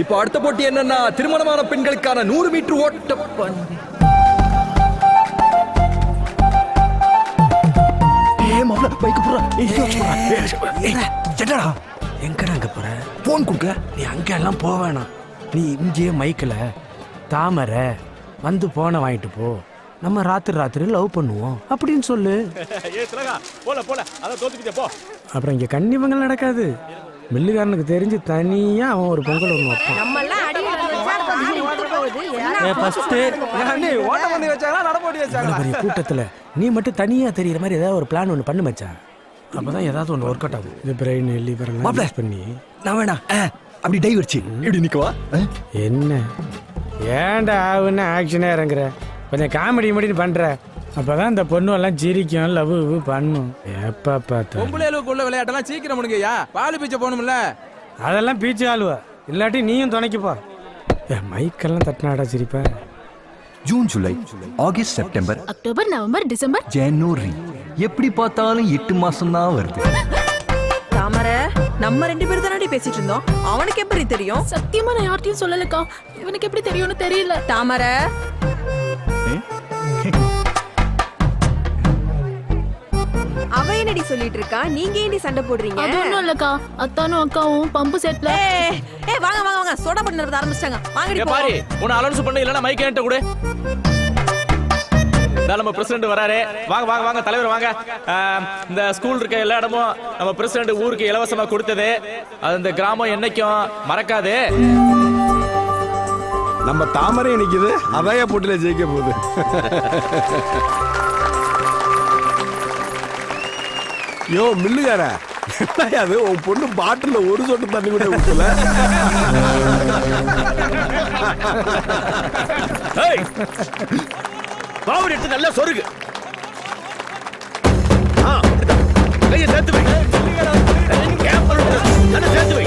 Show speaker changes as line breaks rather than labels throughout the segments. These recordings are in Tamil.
இப்போ அடுத்த போட்டி என்னன்னா திருமணமான பெண்களுக்கான நூறு மீட்டர் ஓட்ட இங்க என்னடா?
எங்கடா அங்க போற?
போன் கொடுக்க
நீ அங்கெல்லாம் போக வேணாம். நீ இங்கேயே மைக்கில் தாமரை வந்து போனை வாங்கிட்டு போ. நம்ம ராத்திரி ராத்திரி லவ் பண்ணுவோம். அப்படின்னு சொல்லு.
ஏ திலகா போல போல. அதான் தோத்துக்கிட்டே போ.
அப்புறம் இங்க கன்னிமங்கல் நடக்காது. மில்லுக்காரனுக்கு தெரிஞ்சு தனியா அவன் ஒரு பொங்கல் ஒன்று வைப்பான். கூட்டத்துல நீ மட்டும் தனியா தெரியுற மாதிரி ஏதாவது ஒரு பிளான் ஒன்று பண்ணு மச்சான். அப்பதான் ஏதாவது ஒன்று ஒர்க் அவுட் ஆகும் இது பிரெயின் லிவர் பண்ணி.
நான் வேணா அப்படி டை வச்சு இப்படி நிக்கவா ஆ?
என்ன? ஏன்டா ஆகுன்னு ஆக்ஷனே இறங்குற? கொஞ்சம் காமெடி மடின்னு பண்ற. அப்பதான் இந்த பொண்ணு எல்லாம் சிரிக்கும் லவ் பண்ணும். எப்ப பார்த்தா
பொம்பளைகளுக்குள்ள விளையாட்டெல்லாம் சீக்கிரம் முடிங்கய்யா பாலு பீச்ச போகணும்ல.
அதெல்லாம் பீச்சு ஆளுவா. இல்லாட்டி நீயும் துணைக்குப்பா என் மைக்கெல்லாம் தட்டினாடா சிரிப்ப.
June July August September
October November December.
ஜனவரி. எப்படி பார்த்தாலும் எட்டு மாசம் தான் வருது.
தாமரை நம்ம ரெண்டு பேரும் தானடி பேசிட்டு இருந்தோம். அவனுக்கு எப்படி தெரியும்?
சத்தியமா நான் யார்ட்டையும் சொல்லலக்கா. இவனுக்கு எப்படி தெரியும்னு தெரியல.
தாமரை. என்னடி சொல்லிட்டு இருக்கா நீங்க ஏண்டி சண்டை போடுறீங்க?
அது ஒண்ணும் இல்லக்கா. அத்தானும் அக்காவும் பம்பு செட்ல.
ஏய் ஏய் வாங்க வாங்க வாங்க. சோடா பண்ணி நடத்த ஆரம்பிச்சிட்டாங்க. வாங்கடி போ
பாரு உன்னை அலௌன்ஸ் பண்ண இல்லனா மைக் என்கிட்ட கொடு. இந்தா நம்ம பிரசிடென்ட் வராரு. வாங்க வாங்க வாங்க தலைவர் வாங்க. ஆம், இந்த ஸ்கூல் இருக்க எல்லா இடமும் நம்ம பிரசிடென்ட் ஊருக்கு இலவசமா கொடுத்தது. அது இந்த கிராமம் என்னைக்கும் மறக்காது.
நம்ம தாமரை நிக்குது அதாய போட்டில ஜெயிக்க போகுது. யோ மில்லுகார. என்னையாது உன் பொண்ணு பாட்டில ஒரு சொட்டு தண்ணி கூட ஊத்தல.
பாவடி எடுத்து நல்லா சொருகு. ஆ, கையை சேர்த்து வை. கேப்பல் சேர்த்து வை.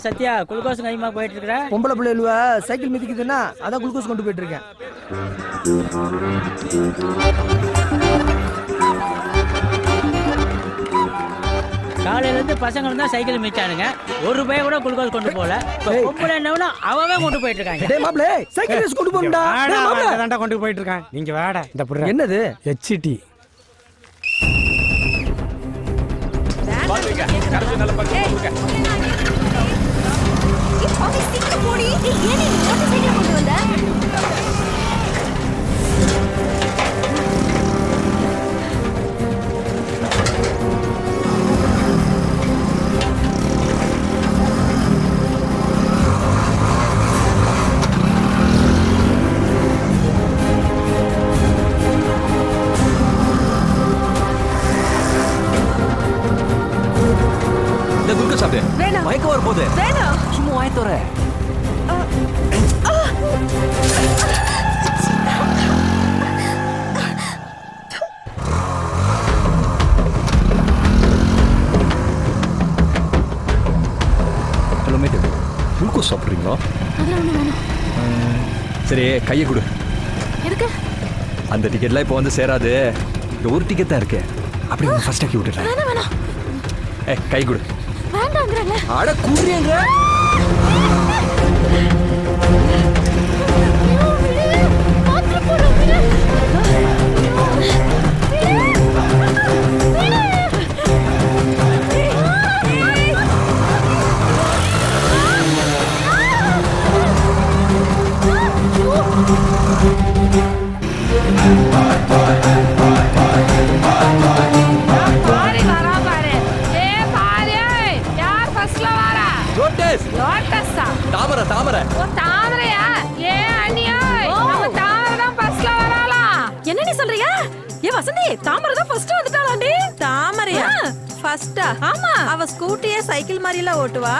சத்யா குளுக்கோஸ் கைமா போயிட்டு இருக்கிற
பொம்பளை பிள்ளைகளுவ சைக்கிள் மிதிக்குதுன்னா அதான் குளுக்கோஸ் கொண்டு போயிட்டு இருக்கேன்
காலையில இருந்து பசங்க தான் சைக்கிள் மிச்சானுங்க ஒரு ரூபாய் கூட குளுக்கோஸ் கொண்டு போல இப்ப பொம்பளை என்னவனா அவவே கொண்டு போயிட்டு இருக்காங்க
டேய் மாப்ள சைக்கிள் ரேஸ் கொண்டு போணும்டா டேய் மாப்ள
தாண்டா கொண்டு போயிட்டு இருக்கான் நீங்க வாடா இந்த புடுற.
என்னது?
ஹெச்டி
பாத்துக்க நல்ல பக்கம் பாத்துக்க
போடி.
ஏன் நீ கொண்டு வந்த.
மயக்கம் வர போகுது ஹலோ மேட்டு குளுக்கோஸ் சாப்பிட்றீங்களா
அதெல்லாம் ஒண்ணு வேணாம்
சரி கையை கொடு
எதுக்கு
அந்த டிக்கெட்லாம் இப்போ வந்து சேராது இந்த ஒரு டிக்கெட் தான் இருக்கு அப்படி ஃபர்ஸ்ட் ஆக்கி விட்டுறேன்
வேணாம் வேணாம்
ஏ கை கொடு
வேண்டாங்கிறல்ல
அட
போடுறோம் விடு.
வசந்தி தாமரை தான் ஃபர்ஸ்ட் வந்துட்டாளாண்டி தாமரையா? ஃபர்ஸ்டா ஆமா. அவ ஸ்கூட்டியே சைக்கிள் மாதிரி எல்லாம் ஓட்டுவா?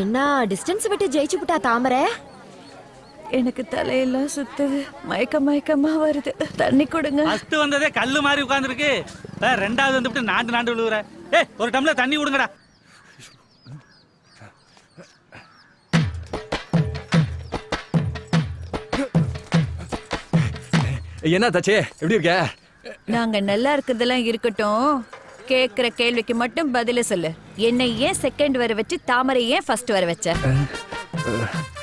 என்ன டிஸ்டன்ஸ் விட்டு ஜெயிச்சு விட்டா தாமரை?
எனக்கு தலையெல்லாம் சுத்துது மயக்க மயக்கமா வருது. தண்ணி கொடுங்க.
ஃபர்ஸ்ட் வந்ததே கல்லு மாதிரி உட்கார்ந்துருக்கு. ரெண்டாவது வந்துட்டு நாண்டு நாண்டு விழுவுற. ஏய் ஒரு டம்ளர் தண்ணி கொடுங்கடா.
என்ன தாச்சே எப்படி இருக்க?
நாங்க நல்லா இருக்கிறதெல்லாம் இருக்கட்டும். கேக்குற கேள்விக்கு மட்டும் பதில சொல்லு. என்னை ஏன் செகண்ட் வர வச்சு தாமரை ஏன் ஃபர்ஸ்ட் வர வச்ச?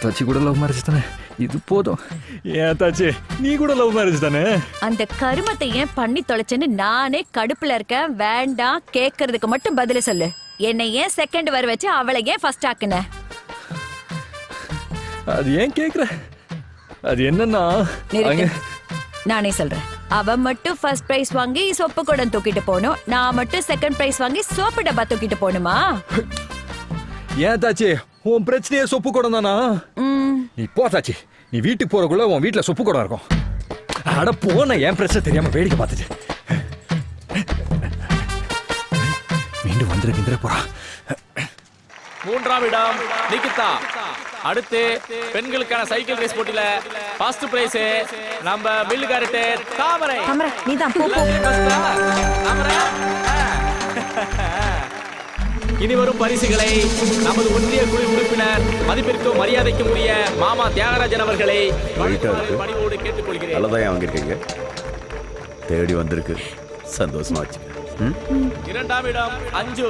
தாச்சி கூட லவ் மேரேஜ் தானே? இது போதும். ஏன் தாச்சி? நீ கூட லவ் மேரேஜ் தானே?
அந்த கருமத்தை ஏன் பண்ணி தொலைச்சேன்னு நானே கடுப்புல இருக்கேன். வேண்டாம் கேக்குறதுக்கு மட்டும் பதில சொல்லு. என்னை ஏன் செகண்ட் வர வச்சு அவளை ஏன் ஃபர்ஸ்ட் ஆக்குன?
அது ஏன் கேக்குற? அது என்னன்னா
நானே சொல்றேன். அவ மட்டும் ஃபர்ஸ்ட் பிரைஸ் வாங்கி சொப்பு குடம் தூக்கிட்டு போகணும். நான் மட்டும் செகண்ட் பிரைஸ் வாங்கி சோப்பு டப்பா தூக்கிட்டு போகணுமா?
ஏன் தாச்சி? உன் பிரச்சனையே சொப்பு குடம் தானா? நீ போ தாச்சி. நீ வீட்டுக்கு போறக்குள்ள உன் வீட்டுல சொப்பு குடம் இருக்கும். அட போன என் பிரச்சனை தெரியாம வேடிக்கை பார்த்துட்டு. மீண்டும் வந்துரு கிந்திர போறா.
மூன்றாம் இடம் நிகிதா. அடுத்து பெண்களுக்கான சைக்கிள் ரேஸ் போட்டியில ஃபர்ஸ்ட் பிரைஸ் நம்ம மில்லுகாரட்டு தாமரை.
தாமரை நீதான் போ போ.
தாமரை? இனி வரும் பரிசுகளை நமது ஒன்றிய குழு உறுப்பினர் மதிப்பிற்கும் மரியாதைக்கும் உரிய மாமா தியாகராஜன் அவர்களை. பணிவோடு கேட்டுக்கொள்கிறேன்.
நல்லதான் வாங்கியிருக்கீங்க? தேடி வந்திருக்கு. சந்தோஷமா வச்சுக்க.
இரண்டாம் இடம் அஞ்சு.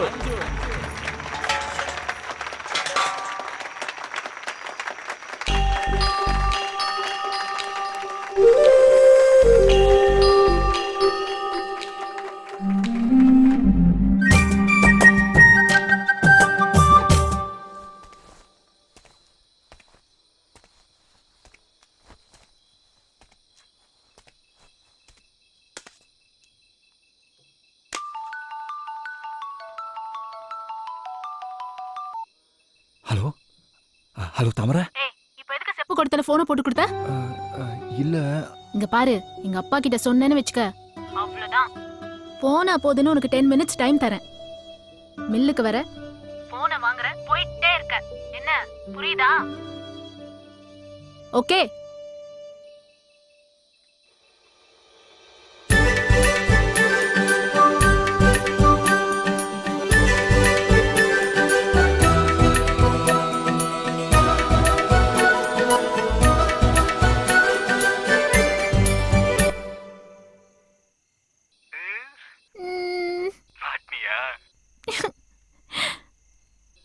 ஹலோ தாமரை?
இப்போ எதுக்கு செப்பு கொடுத்தல போனை போட்டு கொடுத்த?
இல்ல.
இங்க பாரு எங்க அப்பா கிட்ட சொன்னேன்னு வச்சுக்க. அவ்வளவுதான். போனா போதுன்னு உனக்கு டென் மினிட்ஸ் டைம் தரேன். மில்லுக்கு வர. போனை வாங்குற போயிட்டே இருக்க. என்ன? புரியுதா? ஓகே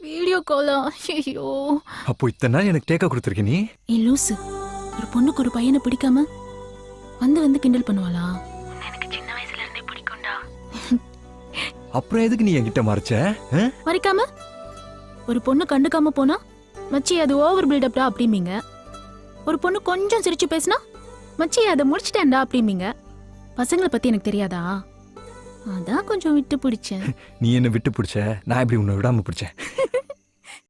வீடியோ காலா ஐயோ
அப்போ இத்தனை நாள் எனக்கு டேக்கா கொடுத்துருக்க நீ?
ஏ லூசு. ஒரு பொண்ணுக்கு ஒரு பையனை பிடிக்காம வந்து வந்து கிண்டல் பண்ணுவாளா? எனக்கு சின்ன வயசுல இருந்தே பிடிக்கும்டா.
அப்புறம் எதுக்கு நீ என்கிட்ட மறைச்ச?
மறைக்காம? ஒரு பொண்ணு கண்டுக்காம போனா மச்சி அது ஓவர் பில்டப்டா அப்படிம்பீங்க. ஒரு பொண்ணு கொஞ்சம் சிரிச்சு பேசினா மச்சி அதை முடிச்சிட்டேன்டா அப்படிம்பீங்க. பசங்களை பத்தி எனக்கு தெரியாதா? அதான் கொஞ்சம் விட்டு பிடிச்சேன்.
நீ என்ன விட்டு பிடிச்ச? நான் எப்படி உன்னை விடாம பிடிச்சேன்?